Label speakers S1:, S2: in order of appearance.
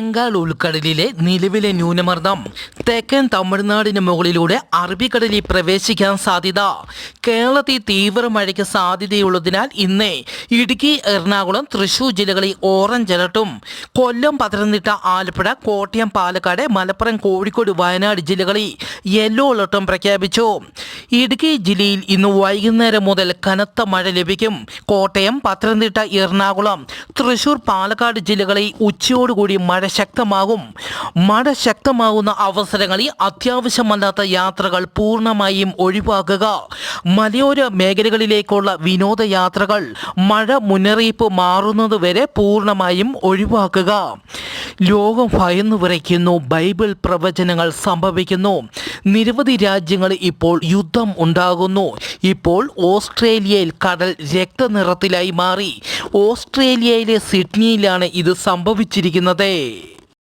S1: ബംഗാൾ ഉൾക്കടലിലെ നിലവിലെ ന്യൂനമർദ്ദം. തെക്കൻ തമിഴ്നാടിന് മുകളിലൂടെ അറബിക്കടലിൽ പ്രവേശിക്കാൻ സാധ്യത. കേരളത്തിൽ തീവ്ര മഴയ്ക്ക് സാധ്യതയുള്ളതിനാൽ ഇന്ന് ഇടുക്കി എറണാകുളം തൃശൂർ ജില്ലകളിൽ ഓറഞ്ച് അലർട്ടും. കൊല്ലം പത്തനംതിട്ട ആലപ്പുഴ കോട്ടയം പാലക്കാട് മലപ്പുറം കോഴിക്കോട് വയനാട് ജില്ലകളിൽ യെല്ലോ അലർട്ടും പ്രഖ്യാപിച്ചു. ഇടുക്കി ജില്ലയിൽ ഇന്ന് വൈകുന്നേരം മുതൽ കനത്ത മഴ ലഭിക്കും. കോട്ടയം പത്തനംതിട്ട എറണാകുളം തൃശൂർ പാലക്കാട് ജില്ലകളിൽ ഉച്ചയോടുകൂടി മഴ ശക്തമാകും. മഴ ശക്തമാകുന്ന അവസരങ്ങളിൽ അത്യാവശ്യമല്ലാത്ത യാത്രകൾ പൂർണമായും ഒഴിവാക്കുക. മലയോര മേഖലകളിലേക്കുള്ള വിനോദയാത്രകൾ മഴ മുന്നറിയിപ്പ് മാറുന്നതുവരെ പൂർണമായും ഒഴിവാക്കുക. ലോകം ഭയന്നു വിറയ്ക്കുന്നു. ബൈബിൾ പ്രവചനങ്ങൾ സംഭവിക്കുന്നു. നിരവധി രാജ്യങ്ങൾ ഇപ്പോൾ യുദ്ധം ഉണ്ടാകുന്നു. ഇപ്പോൾ ഓസ്ട്രേലിയയിൽ കടൽ രക്തനിറത്തിലായി മാറി. ഓസ്ട്രേലിയയിലെ സിഡ്നിയിലാണ് ഇത് സംഭവിച്ചിരിക്കുന്നത്.